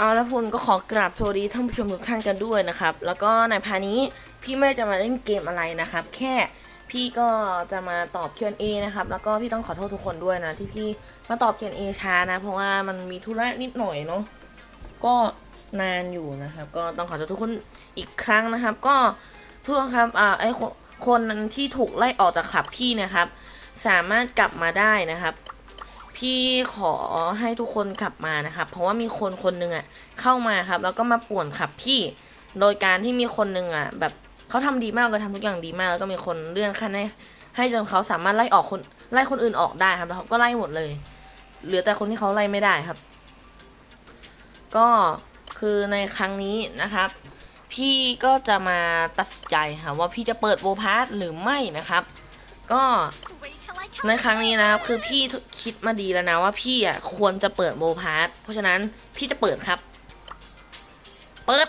เอาละคุณก็ขอกราบสวัสดีท่านผู้ชมทุกท่านกันด้วยนะครับ แล้วก็ในพานี้พี่ไม่ได้จะมาเล่นเกมอะไรนะครับ แค่พี่ก็จะมาตอบ Q&A นะครับ แล้วก็พี่ต้องขอโทษทุกคนด้วยนะ ที่พี่มาตอบ Q&A ช้านะ เพราะว่ามันมีธุระนิดหน่อยเนาะก็นานอยู่นะครับ ก็ต้องขอโทษทุกคนอีกครั้งนะครับ ก็ทุกคนครับอ่าไอคนคนที่ถูกไล่ออกจากคลับพี่นะครับ สามารถกลับมาได้นะครับ พี่ขอให้ทุกคนกลับมานะครับเพราะว่ามีคนคนหนึ่งอะเข้ามาครับ แล้วก็มาป่วนขับพี่โดยการที่มีคนหนึ่งอะ แบบเขาทำดีมากเลยทำทุกอย่างดีมาก แล้วก็มีคนเลื่อนขั้นให้ให้จนเขาสามารถไล่ออกคนไล่คนอื่นออกได้ครับ แล้วเขาก็ไล่หมดเลย เหลือแต่คนที่เขาไล่ไม่ได้ครับ ก็คือในครั้งนี้นะครับ พี่ก็จะมาตัดสินใจค่ะว่าพี่จะเปิดโบพาร์หรือไม่นะครับ ก็ในครั้งนี้นะครับคือพี่คิดมาดีแล้วนะว่าพี่อะควรจะเปิดโบพาร์ทเพราะฉะนั้นพี่จะเปิดครับ เปิด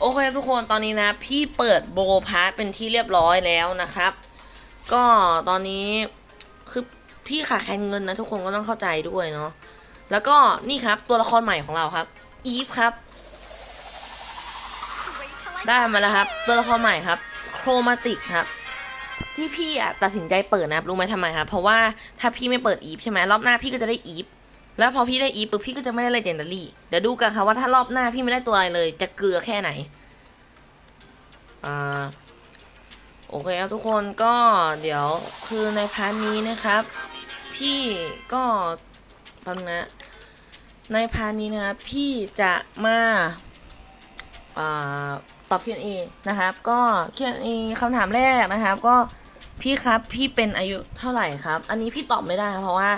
โอเคทุกคนตอนนี้นะ พี่เปิดโบพาร์ทเป็นที่เรียบร้อยแล้วนะครับ ก็ตอนนี้คือพี่ขาดแคลนเงินนะทุกคนก็ต้องเข้าใจด้วยเนาะแล้วก็นี่ครับตัวละครใหม่ของเราครับอีฟครับ ได้มาแล้วครับ ตัวละครใหม่ครับ โครมาติกครับ ที่พี่อะตัดสินใจเปิดนะครับรู้ไหมทำไมครับเพราะว่าถ้าพี่ไม่เปิดอีฟใช่ไหมรอบหน้าพี่ก็จะได้อีฟแล้วพอพี่ได้อีฟปุ๊บพี่ก็จะไม่ได้เลเจนดารี่เดี๋ยวดูกันค่ะว่าถ้ารอบหน้าพี่ไม่ได้ตัวอะไรเลย จะเกลือแค่ไหนอ่าโอเคครับทุกคนก็เดี๋ยวคือในพาร์ทนี้นะครับ พี่ก็แป๊บนะในพาร์ทนี้นะครับพี่จะมาอ่า ตอบ Q&A นะครับก็ Q&A คำถามแรกนะครับ ก็พี่ครับพี่เป็นอายุเท่าไหร่ครับ อันนี้พี่ตอบไม่ได้ครับเพราะว่า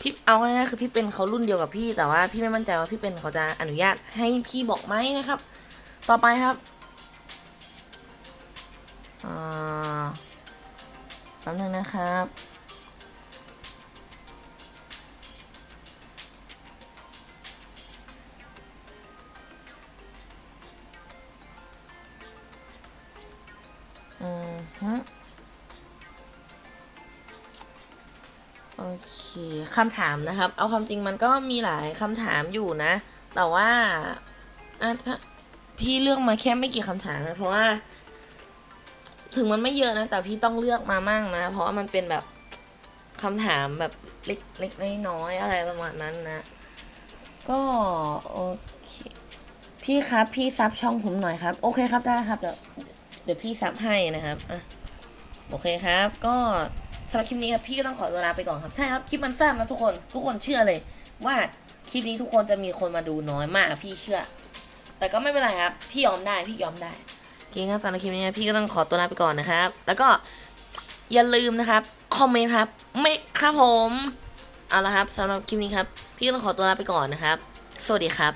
พี่เอาง่ายๆคือพี่เป็นเขารุ่นเดียวกับพี่แต่ว่าพี่ไม่มั่นใจว่าพี่เป็นเขาจะอนุญาตให้พี่บอกไหมนะครับ ต่อไปครับอ่าแป๊บนึงนะครับ อืมฮึโอเคคำถามนะครับ เอาความจริงมันก็มีหลายคำถามอยู่นะ แต่ว่าอะถ้าพี่เลือกมาแค่ไม่กี่คำถามนะเพราะว่า ถึงมันไม่เยอะนะ แต่พี่ต้องเลือกมามั่งนะ เพราะว่ามันเป็นแบบคำถามแบบเล็กเล็กน้อยๆอะไรประมาณนั้นนะ ก็โอเค พี่ครับ พี่ซับช่องผมหน่อยครับ โอเคครับได้ครับเดี๋ยว เดี๋ยวพี่ซับให้นะครับอะโอเคครับ ก็สำหรับคลิปนี้ครับพี่ก็ต้องขอตัวลาไปก่อนครับใช่ครับคลิปมันสั้นนะทุกคนทุกคนเชื่อเลย ว่าคลิปนี้ทุกคนจะมีคนมาดูน้อยมากพี่เชื่อ แต่ก็ไม่เป็นไรครับ พี่ยอมได้พี่ยอมได้โอเคครับสำหรับคลิปนี้พี่ก็ต้องขอตัวลาไปก่อนนะครับ แล้วก็อย่าลืมนะครับคอมเมนต์ครับไม่ครับผมเอาละครับสำหรับคลิปนี้ครับ พี่ก็ต้องขอตัวลาไปก่อนนะครับ สวัสดีครับ